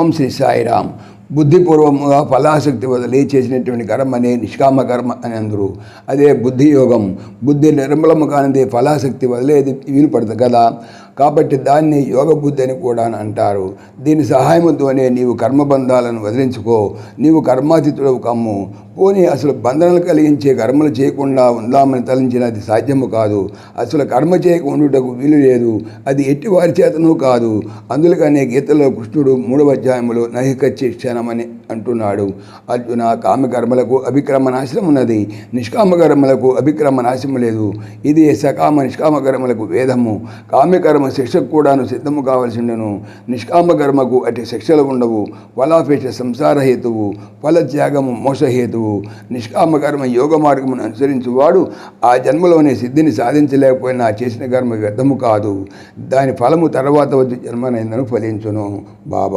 ఓం శ్రీ సాయిరామ్. బుద్ధిపూర్వముగా ఫలాసక్తి వదిలి చేసినటువంటి కర్మ అనే నిష్కామ కర్మ అని అందరూ. అదే బుద్ధి యోగం బుద్ధి నిర్మలము కానిది ఫలాసక్తి వదిలేది వీలు పడుతుంది కదా. కాబట్టి దాన్ని యోగ బుద్ధి అని కూడా అంటారు. దీని సహాయంతోనే నీవు కర్మబంధాలను వదిలించుకో. నీవు కర్మాతీతుడవు కమ్ము. పోనీ అసలు బంధనలు కలిగించే కర్మలు చేయకుండా ఉందామని తలంచినది సాధ్యము కాదు. అసలు కర్మ చేయకుండాటకు వీలు లేదు. అది ఎట్టి వారి చేతనూ కాదు. అందుకనే గీతలో కృష్ణుడు మూడవ అధ్యాయంలో నహికచ్చి క్షణమని అంటున్నాడు. అర్జున కామకర్మలకు అభిక్రమ నాశనం ఉన్నది నిష్కామకర్మలకు అభిక్రమ నాశనం లేదు. ఇది సకామ నిష్కామకర్మలకు వేదము. కామ్యకర్మ శిక్షకు కూడాను సిద్ధము కావలసిండెను. నిష్కామ కర్మకు అటు శిక్షలు ఉండవు. ఫలాపేక్ష సంసార హేతువు ఫలత్యాగము మోసహేతువు నిష్కామ కర్మ యోగ మార్గమును అనుసరించువాడు ఆ జన్మలోనే సిద్ధిని సాధించలేకపోయినా చేసిన కర్మ వ్యర్థము కాదు. దాని ఫలము తర్వాత వచ్చి జన్మనైందను ఫలించును. బాబా